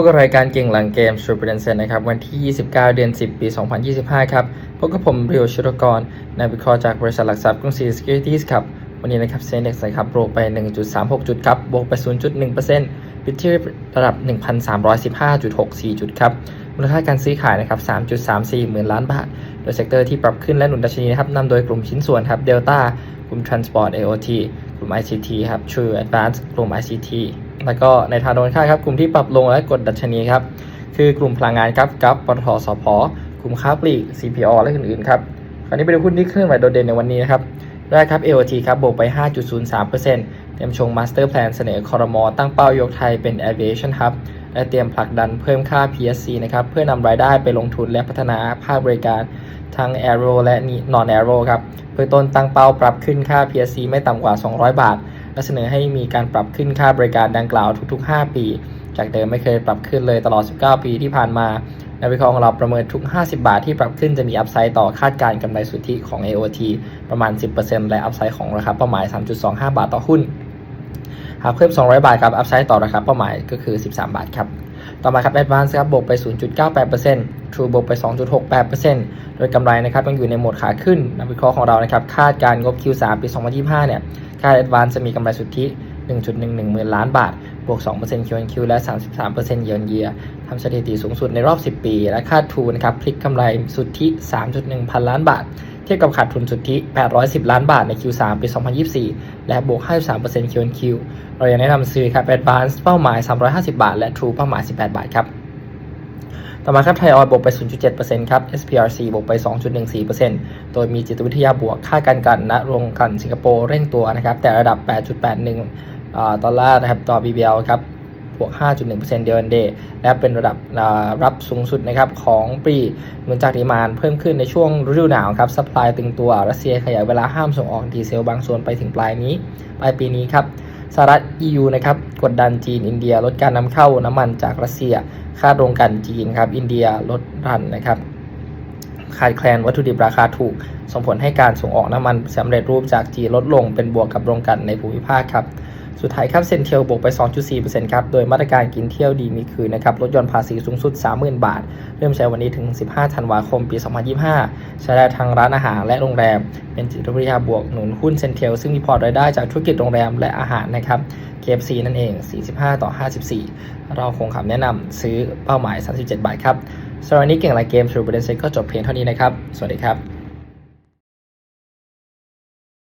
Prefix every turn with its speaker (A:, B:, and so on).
A: บกับรายการเก่งหลังเกม s u p e r d e n c e นะครับวันที่ 29 เดือน 10 ปี 2025 ครับพบกับผมเรียวชุรกรนักวิเคราะห์จากบริษัทหลักทรัพย์กรุงศรี Securities ครับ วันนี้นะครับเซ็นเด็กส์นะครับโรไป 1.36 จุดครับบวกไป 0.1%ปิดที่ระดับ 1,315.64 จุดครับมูลค่าการซื้อขายนะครับ 3.34 หมื่นล้านบาท โดยเซกเตอร์ที่ปรับขึ้นและหนุนดัชนีนะครับนำโดยกลุ่มชิ้นส่วนครับ Delta กลุ่ม Transport AOT กลุ่ม ICT ครับ True Advance กลุ่ม ICT แล้วก็ในทางตรงกันข้ามครับกลุ่มที่ปรับลงและกดดัชนีครับคือกลุ่มพลังงานครับกับปตทสพกลุ่มค้าปลีก CPO และอื่นๆครับคราวนี้ไปดูหุ้นที่เคลื่อนไหวโดดเด่นในวันนี้นะครับแรกครับ AOT ครับบวกไป 5.03%เตรียมชง Master Plan เสนอคอรมอตั้งเป้ายกไทยเป็น Aviation Hub และเตรียมผลักดันเพิ่มค่า PSC นะครับเพื่อนำรายได้ไปลงทุนและพัฒนาภาคบริการทั้ง Aero และ Non Aero ครับเบื้อต้นตั้งเป้าปรับขึ้นค่า PSC ไม่ต่ำกว่า 200 บาท และเสนอให้มีการปรับขึ้นค่าบริการดังกล่าวทุก ๆ 5 ปี จากเดิมไม่เคยปรับขึ้นเลยตลอด 19 ปีที่ผ่านมานักวิเคราะห์ของเราประเมินทุก 50 บาทที่ปรับขึ้นจะมีอัพไซด์ต่อคาดการกำไรสุทธิของ AOT ประมาณ 10%และอัพไซด์ของราคาเป้าหมาย 3.25 บาทต่อหุ้น หากเพิ่ม 200 บาทครับ อัพไซด์ต่อราคาเป้าหมายก็คือ 13 บาทครับ ต่อมาครับ Advance ครับบวกไป 0.98% True บวกไป 2.68%โดยกำไรนะครับยังอยู่ในโหมดขาขึ้นนักวิเคราะห์ของเรานะครับคาดการงบ Q3 ปี 2025 เนี่ยคาด Advance จะมีกำไรสุทธิ 1.11หมื่นล้านบาท บวก 2% Q1Q และ 33% Year on Year ทำสถิติสูงสุดในรอบ 10 ปี และคาดทูนะครับพลิกกำไรสุทธิ 3.1 พันล้านบาท เทียบกับขาดทุนสุทธิ 810 ล้านบาทใน Q3 ปี 2024 และบวก 53% Q&Q เรายังแนะนำซื้อครับ Advance เป้าหมาย 350 บาท และ True เป้าหมาย 18 บาทครับต่อมาครับไทยออยบวกไป 0.7%ครับ SPRC บวกไป 2.14%โดยมีจิตวิทยาบวกค่าการกันณโรงกันสิงคโปร์เร่งตัวนะครับ แต่ระดับ 8.81ดอลลาร์นะครับต่อ BBL ครับ บวก 5.1%เดือนเดย์และเป็นระดับรับสูงสุดนะครับของปีเนื่องจากดีมานเพิ่มขึ้นในช่วงฤดูหนาวครับสปายตึงตัวรัสเซียขยายเวลาห้ามส่งออกดีเซลบางส่วนไปถึงปลายนี้ปลายปีนี้ครับสหรัฐ EU นะครับกดดันจีนอินเดียลดการนำเข้าน้ำมันจากรัสเซียคาดโรงกันจีนครับอินเดียลดรันนะครับขาดแคลนวัตถุดิบราคาถูก ส่งผลให้การส่งออกน้ำมันสำเร็จรูปจากจีนลดลงเป็นบวกกับโรงกันในภูมิภาคครับ สุดท้ายครับเซนเทียลบวกไป 2.4%ครับ โดยมาตรการกินเที่ยวดีมีคืนนะครับลดหย่อนภาษีสูงสุด 30,000 บาท เริ่มใช้วันนี้ถึง 15 ธันวาคม ปี 2025 ใช้ได้ทางร้านอาหารและโรงแรม เป็นจิตวิทยาบวกหนุนหุ้นเซนเทียลซึ่งมีพอร์ตรายได้จากธุรกิจโรงแรมและอาหารนะครับ KFC นั่นเอง 45 ต่อ 54 เราคงคำแนะนำซื้อเป้าหมาย 37 บาทครับสำหรับวันนี้เก่งหลายเกมทรูบเดนเซ็ก็จบเพียงเท่านี้นะครับ สวัสดีครับ